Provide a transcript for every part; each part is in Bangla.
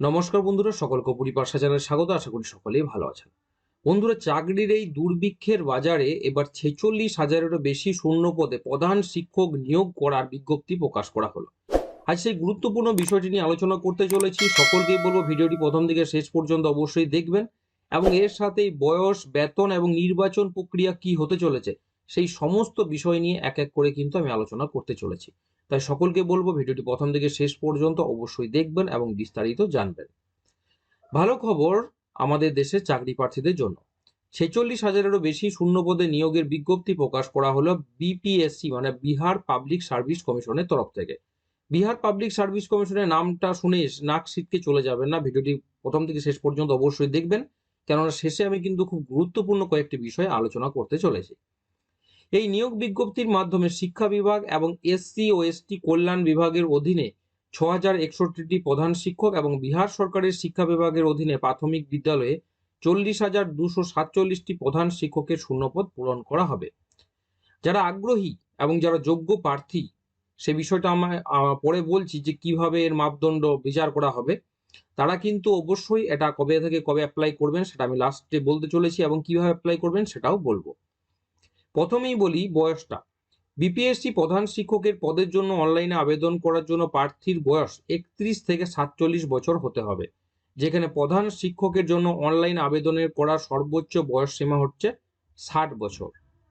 নমস্কার বন্ধুরা, সকলকে পরিপাশা জানার স্বাগত। আশা করি সকলেই ভালো আছেন। বন্ধুরা, চাকরির এই দুর্ভিক্ষের বাজারে এবার ছেচল্লিশ হাজারেরও বেশি শূন্য পদে প্রধান শিক্ষক নিয়োগ করার বিজ্ঞপ্তি প্রকাশ করা হলো। আজ সেই গুরুত্বপূর্ণ বিষয়টি নিয়ে আলোচনা করতে চলেছি। সকলকেই বলব, ভিডিওটি প্রথম থেকে শেষ পর্যন্ত অবশ্যই দেখবেন এবং এর সাথেই বয়স, বেতন এবং নির্বাচন প্রক্রিয়া কি হতে চলেছে, সেই সমস্ত বিষয় নিয়ে এক এক করে কিন্তু আমি আলোচনা করতে চলেছি। তাই সকলকে বলব ভিডিওটি প্রথম থেকে শেষ পর্যন্ত অবশ্যই দেখবেন এবং বিস্তারিত জানবেন। ভালো খবর আমাদের দেশের চাকরি প্রার্থীদের জন্য। ছেচল্লিশ হাজারেরও বেশি শূন্যপদে নিয়োগের বিজ্ঞপ্তি প্রকাশ করা হলো বিপিএসসি মানে বিহার পাবলিক সার্ভিস কমিশনের তরফ থেকে। বিহার পাবলিক সার্ভিস কমিশনের নামটা শুনে নাক সিটকে চলে যাবেন না। ভিডিওটি প্রথম থেকে শেষ পর্যন্ত অবশ্যই দেখবেন। কেননা শেষে আমি কিন্তু খুব গুরুত্বপূর্ণ কয়েকটি বিষয়ে আলোচনা করতে চলেছি। এই নিয়োগ বিজ্ঞপ্তির মাধ্যমে শিক্ষা বিভাগ এবং এসসি ও এসটি কল্যাণ বিভাগের অধীনে ছ হাজার একষট্টিটি প্রধান শিক্ষক এবং বিহার সরকারের শিক্ষা বিভাগের অধীনে প্রাথমিক বিদ্যালয়ে চল্লিশ হাজার দুশো সাতচল্লিশটি প্রধান শিক্ষকের শূন্যপদ পূরণ করা হবে। যারা আগ্রহী এবং যারা যোগ্য প্রার্থী সে বিষয়টা আহ, পরে বলছি যে কীভাবে এর মাপদণ্ড বিচার করা হবে। তারা কিন্তু অবশ্যই এটা কবে থেকে কবে অ্যাপ্লাই করবেন সেটা আমি লাস্টে বলতে চলেছি এবং কীভাবে অ্যাপ্লাই করবেন সেটাও বলব। প্রথমেই বলি বয়সটা। বিপিএসসি প্রধান শিক্ষকের পদের জন্য অনলাইনে আবেদন করার জন্য প্রার্থীর বয়স একত্রিশ থেকে সাতচল্লিশ বছর হতে হবে। যেখানে প্রধান শিক্ষকের জন্য অনলাইন আবেদনের করার সর্বোচ্চ বয়স সীমা হচ্ছে ষাট বছর।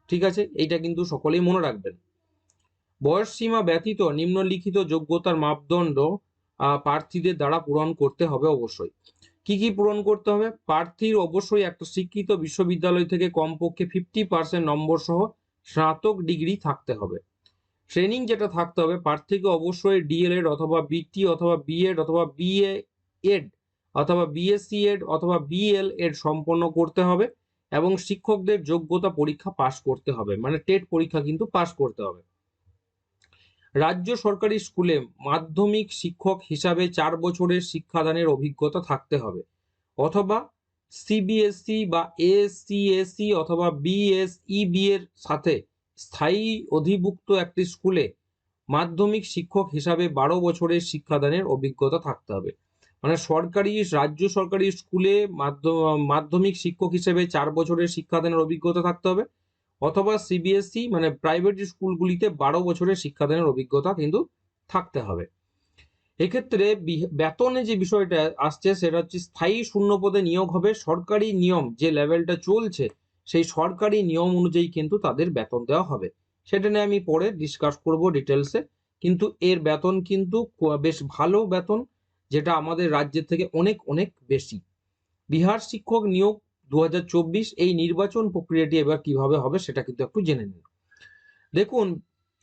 ঠিক আছে? এইটা কিন্তু সকলেই মনে রাখবেন। বয়স সীমা ব্যতীত নিম্নলিখিত যোগ্যতার মাপদণ্ড প্রার্থীদের দ্বারা পূরণ করতে হবে অবশ্যই। কি কি পূরণ করতে হবে? প্রার্থীর অবশ্যই একটা শিক্ষিত বিশ্ববিদ্যালয় থেকে কমপক্ষে ফিফটি পার্সেন্ট নম্বর সহ স্নাতক ডিগ্রি থাকতে হবে। ট্রেনিং যেটা থাকতে হবে, প্রার্থীকে অবশ্যই ডিএলএড অথবা বিটি অথবা বিএড অথবা বিএ এড অথবা বিএসসি এড অথবা বিএল এড সম্পন্ন করতে হবে এবং শিক্ষকদের যোগ্যতা পরীক্ষা পাশ করতে হবে। মানে টেট পরীক্ষা কিন্তু পাশ করতে হবে। রাজ্য সরকারি স্কুলে মাধ্যমিক শিক্ষক হিসাবে চার বছরের শিক্ষাদানের অভিজ্ঞতা থাকতে হবে। অথবা সিবিএসসি বা এসসিএসসি অথবা বিএসইবি এর সাথে স্থায়ী অধিভুক্ত একটি স্কুলে মাধ্যমিক শিক্ষক হিসাবে বারো বছরের শিক্ষাদানের অভিজ্ঞতা থাকতে হবে। মানে সরকারি, রাজ্য সরকারি স্কুলে মাধ্য- মাধ্যমিক শিক্ষক হিসেবে চার বছরের শিক্ষাদানের অভিজ্ঞতা থাকতে হবে। অথবা সিবিএসই মানে প্রাইভেট স্কুলগুলিতে বারো বছরের শিক্ষাদানের অভিজ্ঞতা কিন্তু থাকতে হবে। এক্ষেত্রে বেতনে যে বিষয়টা আসছে সেটা হচ্ছে স্থায়ী শূন্যপদে নিয়োগ হবে। সরকারি নিয়ম যে লেভেলটা চলছে, সেই সরকারি নিয়ম অনুযায়ী কিন্তু তাদের বেতন দেওয়া হবে। সেটা নিয়ে আমি পরে ডিসকাস করব ডিটেলসে কিন্তু এর বেতন কিন্তু বেশ ভালো বেতন, যেটা আমাদের রাজ্যের থেকে অনেক অনেক বেশি। বিহার শিক্ষক নিয়োগ দু হাজার চব্বিশ এই নির্বাচন প্রক্রিয়াটি এবার কীভাবে হবে সেটা কিন্তু একটু জেনে নিন। দেখুন,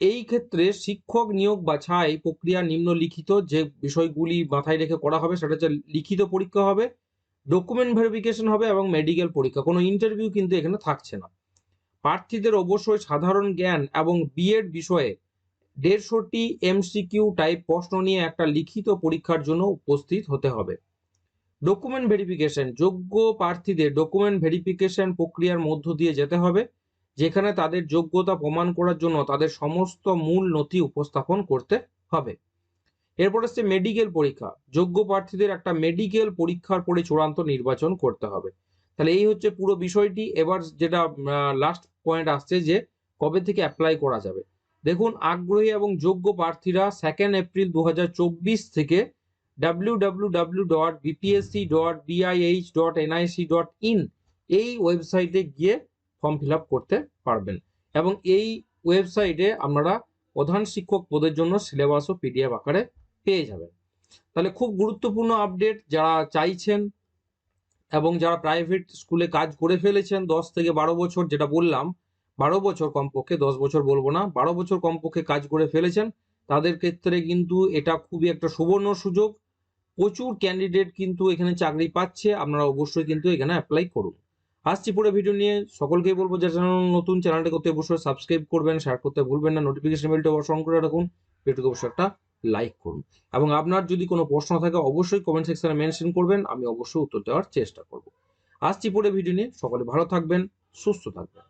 এই ক্ষেত্রে শিক্ষক নিয়োগ বাছাই প্রক্রিয়া নিম্নলিখিত যে বিষয়গুলি মাথায় রেখে করা হবে সেটা হচ্ছে লিখিত পরীক্ষা হবে ডকুমেন্ট ভেরিফিকেশন হবে এবং মেডিকেল পরীক্ষা। কোনো ইন্টারভিউ কিন্তু এখানে থাকছে না। প্রার্থীদের অবশ্যই সাধারণ জ্ঞান এবং বিএড বিষয়ে দেড়শোটি এমসিকিউ টাইপ প্রশ্ন নিয়ে একটা লিখিত পরীক্ষার জন্য উপস্থিত হতে হবে। ডকুমেন্ট ভেরিফিকেশন যোগ্য প্রার্থীদের ডকুমেন্ট ভেরিফিকেশন প্রক্রিয়ার মধ্য দিয়ে যেতে হবে, যেখানে তাদের যোগ্যতা প্রমাণ করার জন্য তাদের সমস্ত মূল নথি উপস্থাপন করতে হবে। এরপর হচ্ছে মেডিকেল পরীক্ষা, যোগ্য প্রার্থীদের একটা মেডিকেল পরীক্ষার পরে চূড়ান্ত নির্বাচন করতে হবে। তাহলে এই হচ্ছে পুরো বিষয়টি, এবার যেটা লাস্ট পয়েন্ট আসছে যে কবে থেকে অ্যাপ্লাই করা যাবে। দেখুন, আগ্রহী এবং যোগ্য প্রার্থীরা সেকেন্ড এপ্রিল দু হাজার চব্বিশ থেকে ইন এই ওয়েবসাইটে গিয়ে ফর্ম ফিল করতে পারবেন। এবং এই ওয়েবসাইটে আপনারা প্রধান শিক্ষক পদের জন্য সিলেবাস ও পিডিএফ আকারে পেয়ে যাবেন। তাহলে খুব গুরুত্বপূর্ণ আপডেট যারা চাইছেন এবং যারা প্রাইভেট স্কুলে কাজ করে ফেলেছেন, দশ থেকে বারো বছর যেটা বললাম, বারো বছর কমপক্ষে, দশ বছর বলব না, বারো বছর কমপক্ষে কাজ করে ফেলেছেন, তাদের ক্ষেত্রে কিন্তু এটা খুবই একটা সুবর্ণ সুযোগ। প্রচুর ক্যান্ডিডেট কিন্তু এখানে চাকরি পাচ্ছে, আপনারা অবশ্যই কিন্তু এখানে অ্যাপ্লাই করুন। আসছি পুরো ভিডিও নিয়ে সকলকেই বলব যে চ্যানেল নতুন চ্যানেলটা করতে অবশ্যই সাবস্ক্রাইব করবেন শেয়ার করতে ভুলবেন না নোটিফিকেশন বেলটা অবশ্যই অন করে রাখুন ভিডিওকে অবশ্যই একটা লাইক করুন। এবং আপনার যদি কোনো প্রশ্ন থাকে, অবশ্যই কমেন্ট সেকশনে মেনশন করবেন, আমি অবশ্যই উত্তর দেওয়ার চেষ্টা করব। আসছি পরে ভিডিও নিয়ে, সকলে ভালো থাকবেন, সুস্থ থাকবেন।